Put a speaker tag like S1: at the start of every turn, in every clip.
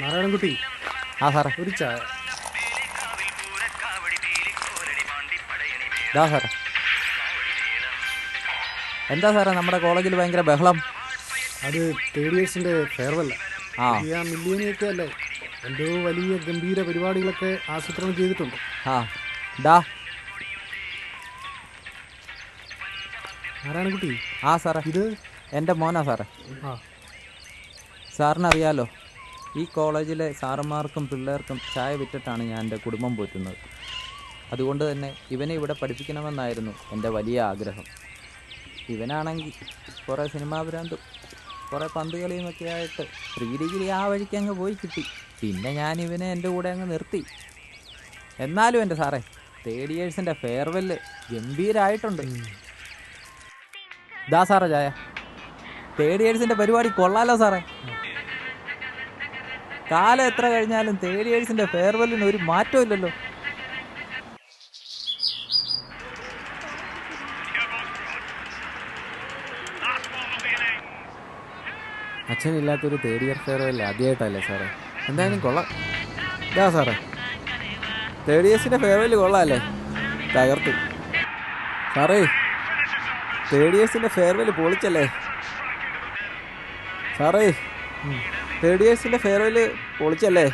S1: നാരായണൻകുട്ടി
S2: ആ സാറേ.
S1: ഒരു ചായ.
S2: ഇതാ സാറേ. എന്താ സാറേ? നമ്മുടെ കോളേജിൽ ഭയങ്കര ബഹളം.
S1: അത് തേർഡ് ഇയേഴ്സിന്റെ ഫെയർവെല്ല
S2: ആ.
S1: മില്ലിയനെയൊക്കെ അല്ലേ എന്തോ വലിയ ഗംഭീര പരിപാടികളൊക്കെ ആസൂത്രണം ചെയ്തിട്ടുണ്ട്.
S2: ആ. ഡാ
S1: നാരായണൻകുട്ടി
S2: ആ സാറേ.
S1: ഇത്
S2: എന്റെ മോനാ സാറേ.
S1: ആ.
S2: സാറിനറിയാലോ? ഈ കോളേജിലെ സാറന്മാർക്കും പിള്ളേർക്കും ചായ വിറ്റിട്ടാണ് ഞാൻ എന്റെ കുടുംബം പോറ്റുന്നത്. അതുകൊണ്ട് തന്നെ ഇവനെ ഇവിടെ പഠിപ്പിക്കണമെന്നായിരുന്നു എന്റെ വലിയ ആഗ്രഹം. ഇവനാണെങ്കിൽ കുറേ സിനിമാ ഭ്രാന്തും കുറേ പന്ത് കളിയും ഒക്കെ ആയിട്ട് പ്രീ ഡിഗ്രി ആ വഴിക്ക് അങ്ങ് പോയി കിട്ടി. പിന്നെ ഞാൻ ഇവനെ എന്റെ കൂടെ അങ്ങ് നിർത്തി. എന്നാലും എന്റെ സാറേ തേർഡ് ഇയേഴ്സിന്റെ ഫെയർവെല്ല് ഗംഭീരമായിട്ടുണ്ട് ദാ സാറേ ചായ. തേർഡ് ഇയേഴ്സിന്റെ പരിപാടി കൊള്ളാലോ സാറേ. കാലം എത്ര കഴിഞ്ഞാലും തേടിയേഴ്സിന്റെ ഫെയർവെല്ലിന് ഒരു മാറ്റവും ഇല്ലല്ലോ.
S3: അച്ഛനില്ലാത്തൊരു തേർഡ് ഇയർ ഫെയർവെൽ ആദ്യമായിട്ടല്ലേ സാറേ? എന്തായാലും കൊള്ളാം. ഇതാ സാറേ. തേർഡ് ഇയേഴ്സിന്റെ ഫെയർവെൽ കൊള്ളാമല്ലേ തകർത്തു. സാറേ തേർഡ് ഇയേഴ്സിന്റെ പൊളിച്ചല്ലേ? സാറേ തേർഡ് ഇയേഴ്സിൻ്റെ ഫെയർവെൽ പൊളിച്ചല്ലേ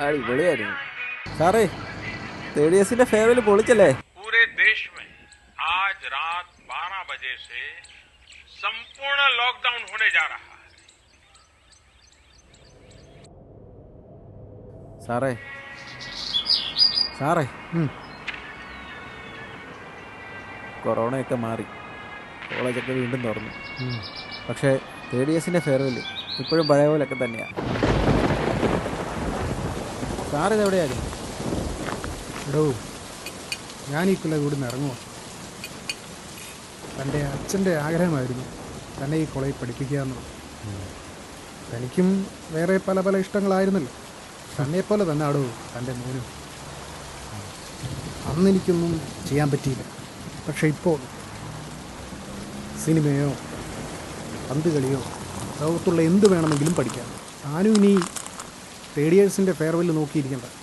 S3: അടിപൊളിയായിരുന്നു സാറേ തേർഡ് ഇയേഴ്സിൻ്റെ ഫെയർവെൽ പൊളിച്ചല്ലേ
S4: पूरे देश में आज रात 12 बजे से संपूर्ण लॉकडाउन होने जा रहा है
S3: സാറേ സാറേ
S1: ഉം.
S3: കൊറോണയൊക്കെ മാറി കോളേജൊക്കെ വീണ്ടും തുറന്നു
S1: ഉം.
S3: പക്ഷേ തേർഡ് ഇയേഴ്സിൻ്റെ ഫെയർവെൽ ഇപ്പോഴും പഴയ പോലൊക്കെ തന്നെയാണ് സാറിത് എവിടെയായിരുന്നു
S1: എടോ ഞാൻ ഈ കൊല്ലം കൂടി ഇറങ്ങുമോ തന്റെ അച്ഛന്റെ ആഗ്രഹമായിരുന്നു തന്നെ ഈ കൊളയിൽ പഠിപ്പിക്കുക എന്നുള്ളത്. തനിക്കും വേറെ പല പല ഇഷ്ടങ്ങളായിരുന്നല്ലോ. തന്നെപ്പോലെ തന്നെ ആടോ തന്റെ മോനും. അന്ന് എനിക്കൊന്നും ചെയ്യാൻ പറ്റിയില്ല. പക്ഷെ ഇപ്പോൾ സിനിമയോ പന്ത് കളിയോ ലോകത്തുള്ള എന്ത് വേണമെങ്കിലും പഠിക്കാം. താനും ഇനി തേർഡ് ഇയേഴ്സിന്റെ നോക്കിയിരിക്കണ്ട.